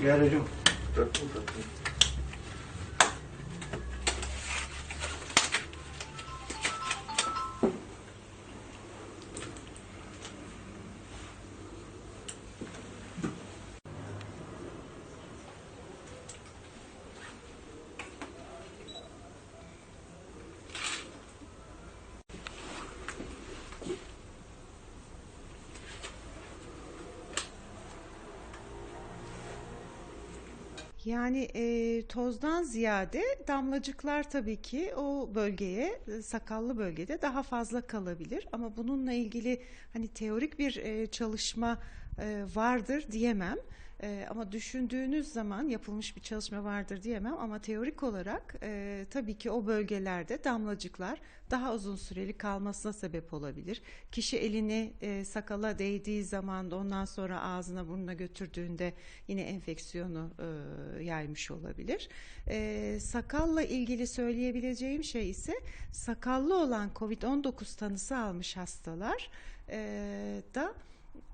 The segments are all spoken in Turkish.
Я люблю. Yani e, tozdan ziyade damlacıklar tabii ki o bölgeye, sakallı bölgede daha fazla kalabilir. Ama bununla ilgili hani teorik bir e, çalışma e, vardır diyemem. E, ama düşündüğünüz zaman yapılmış bir çalışma vardır diyemem. Ama teorik olarak e, tabii ki o bölgelerde damlacıklar daha uzun süreli kalmasına sebep olabilir. Kişi elini sakala değdiği zaman da ondan sonra ağzına burnuna götürdüğünde yine enfeksiyonu yaymış olabilir. Sakalla ilgili söyleyebileceğim şey ise sakallı olan COVID-19 tanısı almış hastalar e, da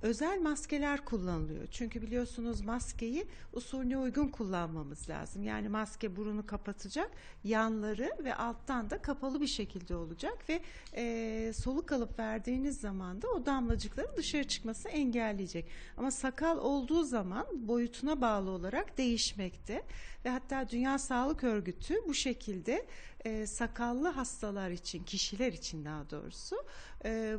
özel maskeler kullanılıyor. Çünkü biliyorsunuz maskeyi usulüne uygun kullanmamız lazım. Yani maske burunu kapatacak, yanları ve alttan da kapalı bir şekilde olacak ve e, soluk alıp verdiğiniz zaman da o damlacıkların dışarı çıkmasını engelleyecek. Ama sakal olduğu zaman boyutuna bağlı olarak değişmekte ve hatta Dünya Sağlık Örgütü bu şekilde e, sakallı hastalar için, kişiler için daha doğrusu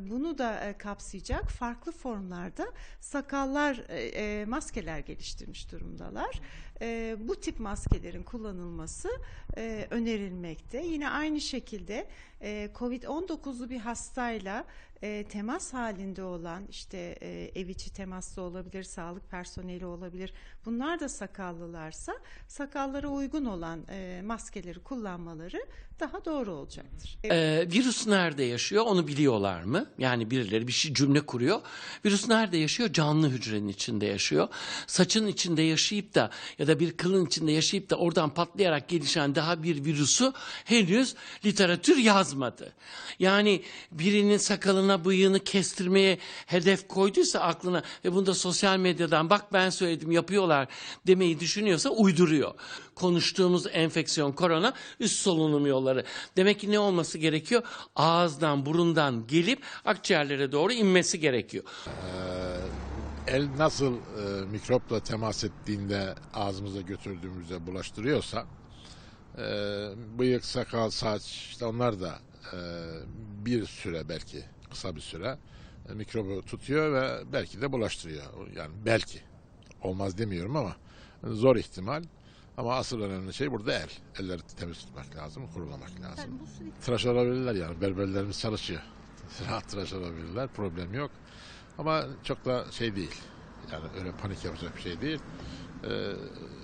bunu da e, kapsayacak farklı formlarda sakallar, e, e, maskeler geliştirmiş durumdalar. E, bu tip maskelerin kullanılması e, önerilmekte. Yine aynı şekilde e, COVID-19'lu bir hastayla e, temas halinde olan işte e, ev içi temaslı olabilir, sağlık personeli olabilir. Bunlar da sakallılarsa sakallara uygun olan e, maskeleri kullanmaları daha doğru olacaktır. Ee, virüs nerede yaşıyor onu biliyorlar mı? Yani birileri bir şey cümle kuruyor. Virüs nerede yaşıyor? Canlı hücrenin içinde yaşıyor. Saçın içinde yaşayıp da ya da bir kılın içinde yaşayıp da oradan patlayarak gelişen daha bir virüsü henüz literatür yazmadı. Yani birinin sakalına bıyığını kestirmeye hedef koyduysa aklına ve bunu da sosyal medyadan bak ben söyledim yapıyorlar demeyi düşünüyorsa uyduruyor. Konuştuğumuz enfeksiyon korona üst solunum yolları. Demek ki ne olması gerekiyor? Ağızdan, burundan gelip akciğerlere doğru inmesi gerekiyor. El nasıl e, mikropla temas ettiğinde ağzımıza götürdüğümüzde bulaştırıyorsa e, bıyık, sakal, saç işte onlar da e, bir süre belki kısa bir süre e, mikrobu tutuyor ve belki de bulaştırıyor. Yani belki olmaz demiyorum ama zor ihtimal. Ama asıl önemli şey burada el. Elleri temiz tutmak lazım, kurulamak lazım. Tıraş olabilirler yani. Berberlerimiz çalışıyor. Rahat tıraş olabilirler. Problem yok. Ama çok da şey değil. Yani öyle panik yapacak bir şey değil. Ee,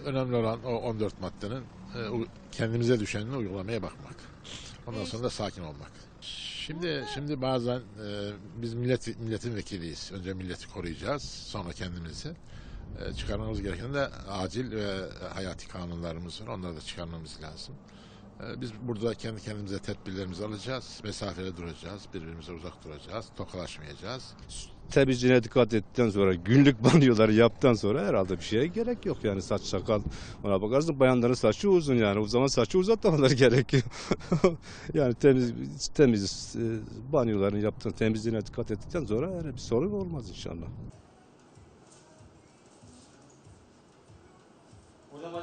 önemli olan o 14 maddenin e, kendimize düşenini uygulamaya bakmak. Ondan sonra da sakin olmak. Şimdi şimdi bazen e, biz millet milletin vekiliyiz. Önce milleti koruyacağız, sonra kendimizi. E, çıkarmamız gereken de acil ve hayati kanunlarımız var. Onları da çıkarmamız lazım. E, Biz burada kendi kendimize tedbirlerimizi alacağız. Mesafeli duracağız. Birbirimize uzak duracağız. Tokalaşmayacağız. temizliğine dikkat ettikten sonra günlük banyoları yaptıktan sonra herhalde bir şeye gerek yok yani saç sakal ona bakarsın bayanların saçı uzun yani o zaman saçı uzatmamaları gerekiyor. yani temiz temiz e, banyoların yaptığın temizliğine dikkat ettikten sonra öyle bir sorun olmaz inşallah. Burada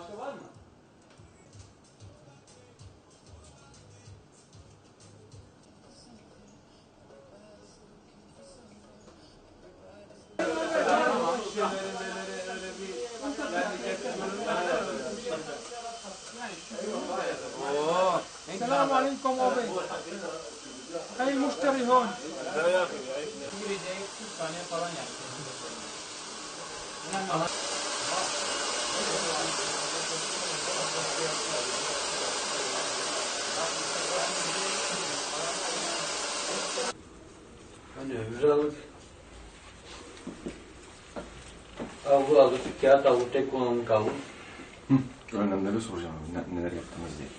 عليكم أبي أي مشتري هون Hani öbürü alır. Havlu alır, kağıt havlu, tek kullanımlık havlu. Önlemleri soracağım abi, ne- neler yaptınız diye.